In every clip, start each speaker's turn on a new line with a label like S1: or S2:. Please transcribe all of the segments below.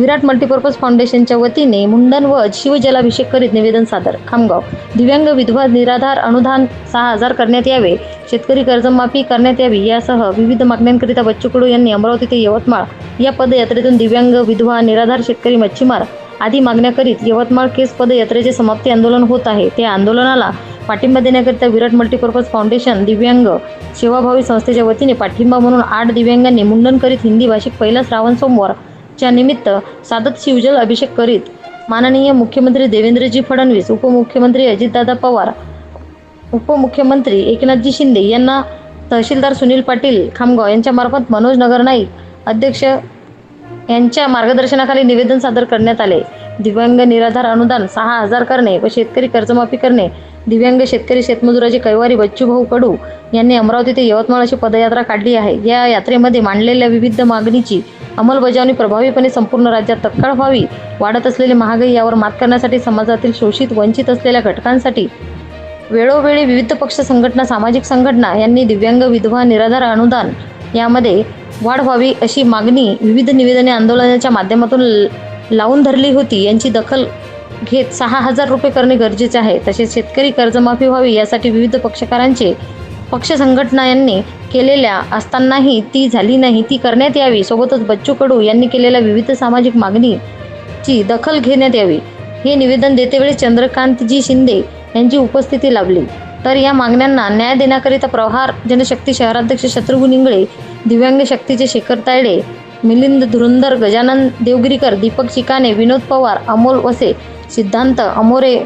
S1: विराट multipurpose फाउंडेशनच्या वतीने मुंडन व शिवजलाभिषेक करीत निवेदन सादर. खामगाव. दिव्यांग विधवा निराधार अनुदान सहा हजार करण्यात यावे. शेतकरी कर्जमाफी करण्यात यावी यासह विविध मागण्यांकरिता बच्चू कडू यांनी अमरावती ते यवतमाळ या पदयात्रेतून दिव्यांग विधवा निराधार शेतकरी मच्छीमार आदी मागण्या करीत यवतमाळ केस पदयात्रेचे समाप्ती आंदोलन होत आहे. त्या आंदोलनाला पाठिंबा देण्याकरिता विराट मल्टीपर्पज फाउंडेशन दिव्यांग सेवाभावी संस्थेच्या वतीने पाठिंबा म्हणून आठ दिव्यांगांनी मुंडन करीत हिंदी भाषिक पहिला श्रावण च्या निमित्त सादत शिवजल अभिषेक करीत माननीय मुख्यमंत्री देवेंद्रजी फडणवीस उपमुख्यमंत्री अजितदादा पवार उपमुख्यमंत्री एकनाथजी शिंदे यांना तहसीलदार सुनील पाटील खामगाव यांच्यामार्फत मनोज नगर नाईक अध्यक्ष यांच्या मार्गदर्शनाखाली निवेदन सादर करण्यात आले. दिव्यांग निराधार अनुदान सहा हजार करणे व शेतकरी कर्जमाफी करणे. दिव्यांग शेतकरी शेतमजुराचे कैवारी बच्चूभाऊ कडू यांनी अमरावती ते यवतमाळ अशी पदयात्रा काढली आहे. या यात्रेमध्ये मांडलेल्या विविध मागणीची अंमलबजावणी प्रभावीपणे संपूर्ण राज्यात तत्काळ व्हावी वाढत असलेली महागाई यावर मात करण्यासाठी समाजातील शोषित वंचित असलेल्या घटकांसाठी वेळोवेळी विविध पक्ष संघटना सामाजिक संघटना यांनी दिव्यांग विधवा निराधार अनुदान यामध्ये वाढ व्हावी अशी मागणी विविध निवेदने आंदोलनाच्या माध्यमातून ल- लावून धरली होती. यांची दखल घेत सहा हजार रुपये करणे गरजेचे आहे. तसेच शेतकरी कर्जमाफी व्हावी यासाठी विविध पक्षकारांचे पक्ष संघटना यांनी केलेल्या असतानाही ती झाली नाही. ती करण्यात यावी. सोबतच बच्चू कडू यांनी केलेल्या विविध सामाजिक मागणीची दखल घेण्यात यावी. हे निवेदन देतेवेळी चंद्रकांतजी शिंदे यांची उपस्थिती लाभली. तर या मागण्यांना न्याय देण्याकरिता प्रहार जनशक्ती शहराध्यक्ष शत्रुघ्न इंगळे दिव्यांग शक्तीचे शेखर तायडे मिलिंद धुरुंदर गजानन देवगिरीकर दीपक चिकाने विनोद पवार अमोल वसे सिद्धांत अमोरे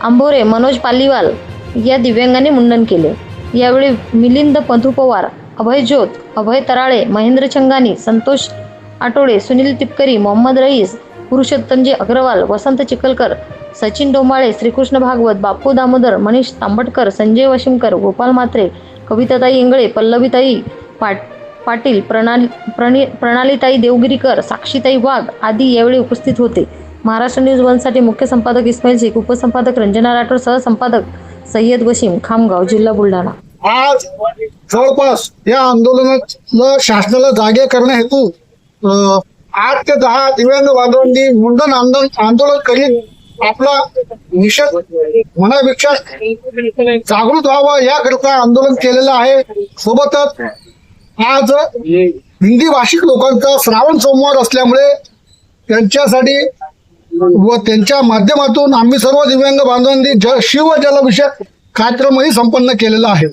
S1: आंभोरे मनोज पालीवाल या दिव्यांगाने मुंडन केले. यावेळी मिलिंद पंधू पवार अभय ज्योत अभय तराळे महेंद्र चंगानी संतोष आटोळे सुनील तिपकरी मोहम्मद रईस पुरुषोत्तमजी अग्रवाल वसंत चिखलकर सचिन डोमाळे श्रीकृष्ण भागवत बापू दामोदर मनीष तांबटकर संजय वाशिमकर गोपाल मात्रे कविताताई इंगळे पल्लवीताई पाट पाटील प्रणाली प्रणी प्रणालीताई देवगिरीकर साक्षीताई वाघ आदी यावेळी उपस्थित होते. महाराष्ट्र न्यूज वनसाठी मुख्य संपादक इस्माईल शेख उपसंपादक रंजना राठोड सहसंपादक सय्यद वशीम खामगाव जिल्हा बुलढाणा.
S2: आज जवळपास या आंदोलनाला शासनाला जागे करण्या हेतू आठ ते दहा दिव्यांग बांधवांनी मुंडन आंदोलन आंदोलन करीत आपला निषेध मनापेक्षा जागृत व्हावं याकरिता आंदोलन केलेलं आहे. सोबतच आज हिंदी भाषिक लोकांचा श्रावण सोमवार असल्यामुळे त्यांच्यासाठी व त्यांच्या माध्यमातून आम्ही सर्व दिव्यांग बांधवांनी ज शिव जलाभिषेक कार्यक्रमही संपन्न केलेला आहे.